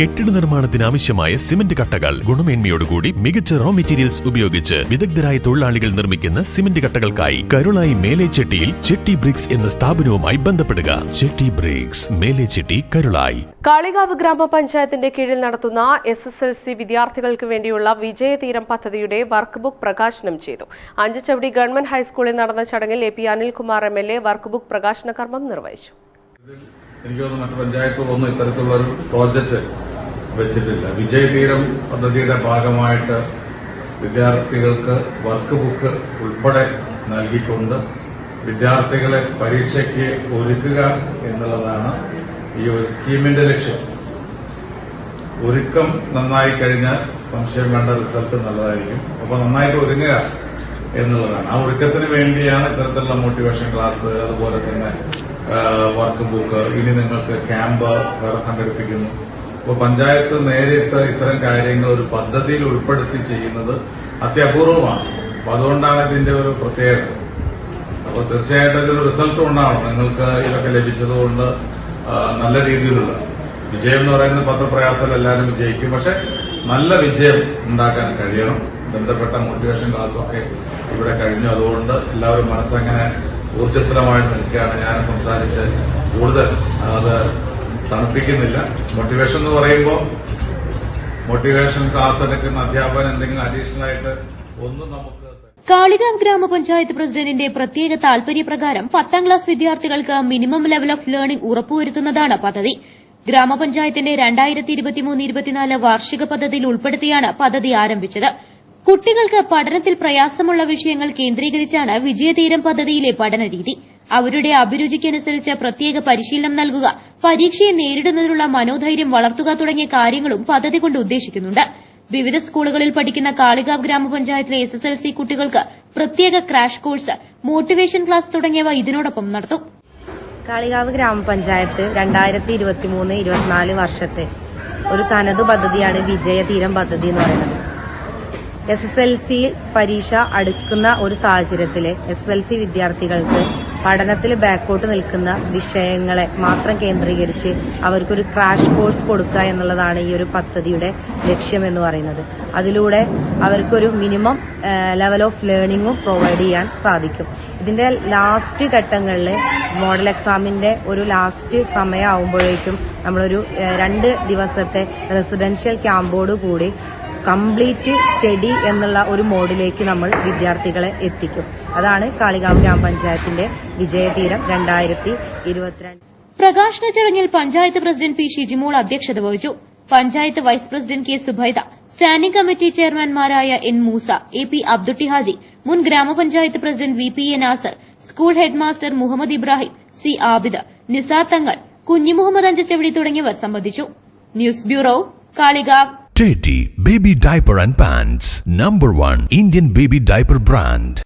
കെട്ടിട നിർമ്മാണത്തിന് ആവശ്യമായ സിമന്റ് കട്ടകൾ. ഗുണമേന്മയോടുകൂടി മികച്ച റോ മെറ്റീരിയൽസ് ഉപയോഗിച്ച് വിദഗ്ധരായ തൊഴിലാളികൾ നിർമ്മിക്കുന്ന സിമന്റ് കട്ടകൾക്കായി കരുളായി മേലേച്ചെട്ടിയിൽ ചെട്ടി ബ്രിക്സ് എന്ന സ്ഥാപനവുമായി ബന്ധപ്പെടുക. ചെട്ടി ബ്രിക്സ് മേലേച്ചെട്ടി കരുളായി. കാളികാവ് ഗ്രാമപഞ്ചായത്തിന്റെ കീഴിൽ നടത്തുന്ന എസ് എസ് എൽ സി വിദ്യാർത്ഥികൾക്ക് വേണ്ടിയുള്ള വിജയതീരം പദ്ധതിയുടെ വർക്ക് ബുക്ക് പ്രകാശനം ചെയ്തു. അഞ്ചുചവടി ഗവൺമെന്റ് ഹൈസ്കൂളിൽ നടന്ന ചടങ്ങിൽ A P Anilkumar M L A work book പ്രകാശന കർമ്മം നിർവഹിച്ചു എനിക്ക് തോന്നുന്നു മറ്റു പഞ്ചായത്തുകളൊന്നും ഇത്തരത്തിലുള്ള ഒരു പ്രോജക്റ്റ് വെച്ചിട്ടില്ല. വിജയതീരം പദ്ധതിയുടെ ഭാഗമായിട്ട് വിദ്യാർത്ഥികൾക്ക് വർക്ക് ബുക്ക് ഉൾപ്പെടെ നൽകിക്കൊണ്ട് വിദ്യാർത്ഥികളെ പരീക്ഷയ്ക്ക് ഒരുക്കുക എന്നുള്ളതാണ് ഈ ഒരു സ്കീമിന്റെ ലക്ഷ്യം. ഒരുക്കം നന്നായി കഴിഞ്ഞാൽ സംശയം വേണ്ട റിസൾട്ട് നല്ലതായിരിക്കും. അപ്പൊ നന്നായിട്ട് ഒരുങ്ങുക എന്നുള്ളതാണ്. ആ ഒരുക്കത്തിന് വേണ്ടിയാണ് ഇത്തരത്തിലുള്ള മോട്ടിവേഷൻ ക്ലാസ് അതുപോലെ തന്നെ വർക്ക് ബുക്ക് ഇനി നിങ്ങൾക്ക് ക്യാമ്പ് വേറെ സംഘടിപ്പിക്കുന്നു. അപ്പോൾ പഞ്ചായത്ത് നേരിട്ട് ഇത്തരം കാര്യങ്ങൾ ഒരു പദ്ധതിയിൽ ഉൾപ്പെടുത്തി ചെയ്യുന്നത് അത്യപൂർവമാണ്. അപ്പൊ അതുകൊണ്ടാണ് ഇതിന്റെ ഒരു പ്രത്യേകത. അപ്പോൾ തീർച്ചയായിട്ടും ഇതിന് റിസൾട്ട് ഉണ്ടാവണം നിങ്ങൾക്ക് ഇതൊക്കെ ലഭിച്ചതുകൊണ്ട് നല്ല രീതിയിലുള്ള വിജയം എന്ന് പറയുന്നത് പത്രപ്രയാസത്തിൽ എല്ലാവരും വിജയിക്കും. പക്ഷെ നല്ല വിജയം ഉണ്ടാക്കാൻ കഴിയണം. ബന്ധപ്പെട്ട മോട്ടിവേഷൻ ക്ലാസ്സൊക്കെ ഇവിടെ കഴിഞ്ഞു. അതുകൊണ്ട് എല്ലാവരും മനസ്സങ്ങനെ ഊർജസ്വലമായിട്ട് നിൽക്കുകയാണ്. ഞാൻ സംസാരിച്ച് കൂടുതൽ അത് തണുപ്പിക്കുന്നില്ല. മോട്ടിവേഷൻ എന്ന് പറയുമ്പോൾ മോട്ടിവേഷൻ ക്ലാസ് എടുക്കുന്ന അധ്യാപകൻ എന്തെങ്കിലും അഡീഷണൽ ആയിട്ട് ഒന്നും നമുക്ക് കാളികാം ഗ്രാമപഞ്ചായത്ത് പ്രസിഡന്റിന്റെ പ്രത്യേക താൽപര്യപ്രകാരം പത്താം ക്ലാസ് വിദ്യാർത്ഥികൾക്ക് മിനിമം ലെവൽ ഓഫ് ലേണിംഗ് ഉറപ്പുവരുത്തുന്നതാണ് പദ്ധതി. ഗ്രാമപഞ്ചായത്തിന്റെ രണ്ടായിരത്തി വാർഷിക പദ്ധതിയിൽ ഉൾപ്പെടുത്തിയാണ് പദ്ധതി ആരംഭിച്ചത്. കുട്ടികൾക്ക് പഠനത്തിൽ പ്രയാസമുള്ള വിഷയങ്ങൾ കേന്ദ്രീകരിച്ചാണ് വിജയതീരം പദ്ധതിയിലെ പഠനരീതി. അവരുടെ അഭിരുചിക്കനുസരിച്ച് പ്രത്യേക പരിശീലനം നൽകുക പരീക്ഷയെ നേരിടുന്നതിനുള്ള മനോധൈര്യം വളർത്തുക തുടങ്ങിയ കാര്യങ്ങളും പദ്ധതി കൊണ്ട് ഉദ്ദേശിക്കുന്നുണ്ട്. വിവിധ സ്കൂളുകളിൽ പഠിക്കുന്ന കാളികാവ് ഗ്രാമപഞ്ചായത്തിലെ എസ് എസ് എൽ സി കുട്ടികൾക്ക് പ്രത്യേക ക്രാഷ് കോഴ്സ് മോട്ടിവേഷൻ ക്ലാസ് തുടങ്ങിയവ ഇതിനോടൊപ്പം നടത്തും. കാളികാവ് ഗ്രാമപഞ്ചായത്ത് രണ്ടായിരത്തി ഇരുപത്തി മൂന്ന് ഇരുപത്തിനാല് വർഷത്തെ ഒരു തനതു പദ്ധതിയാണ് വിജയതീരം പദ്ധതി എന്ന് പറയുന്നത്. എസ് എസ് എൽ സി പരീക്ഷ അടുക്കുന്ന ഒരു സാഹചര്യത്തിൽ എസ് എസ് എൽ സി വിദ്യാർത്ഥികൾക്ക് പഠനത്തിൽ ബാക്കോട്ട് നിൽക്കുന്ന വിഷയങ്ങളെ മാത്രം കേന്ദ്രീകരിച്ച് അവർക്കൊരു ക്രാഷ് കോഴ്സ് കൊടുക്കുക എന്നുള്ളതാണ് ഈ ഒരു പദ്ധതിയുടെ ലക്ഷ്യം എന്ന് പറയുന്നത്. അതിലൂടെ അവർക്കൊരു മിനിമം ലെവൽ ഓഫ് ലേണിംഗും പ്രൊവൈഡ് ചെയ്യാൻ സാധിക്കും. ഇതിന്റെ ലാസ്റ്റ് ഘട്ടങ്ങളിൽ മോഡൽ എക്സാമിന്റെ ഒരു ലാസ്റ്റ് സമയമാകുമ്പോഴേക്കും നമ്മളൊരു രണ്ട് ദിവസത്തെ റെസിഡൻഷ്യൽ ക്യാമ്പോട് കൂടി കംപ്ലീറ്റ് സ്റ്റഡി എന്നുള്ള ഒരു മോഡിലേക്ക് നമ്മൾ വിദ്യാർത്ഥികളെ എത്തിക്കും. അതാണ് കാളികാവ് ഗ്രാമപഞ്ചായത്തിന്റെ വിജയതീരം രണ്ടായിരത്തി ഇരുപത്തിരണ്ട്. പ്രകാശന ചടങ്ങിൽ പഞ്ചായത്ത് പ്രസിഡന്റ് പി ഷിജിമോൾ അധ്യക്ഷത വഹിച്ചു. Panchayat vice president K Zubaida standing committee ചെയർമാൻമാരായ N Moosa A P Abdutty Haji മുൻ ഗ്രാമപഞ്ചായത്ത് president V P A Nasar school headmaster Muhammad Ibrahim C Abid Nisar Thangal Kunhi Muhammad Anchachavidi തുടങ്ങിയവർ സംബന്ധിച്ചു. News bureau Kalikavu. Teddy Baby Diaper and Pants, number one Indian baby diaper brand.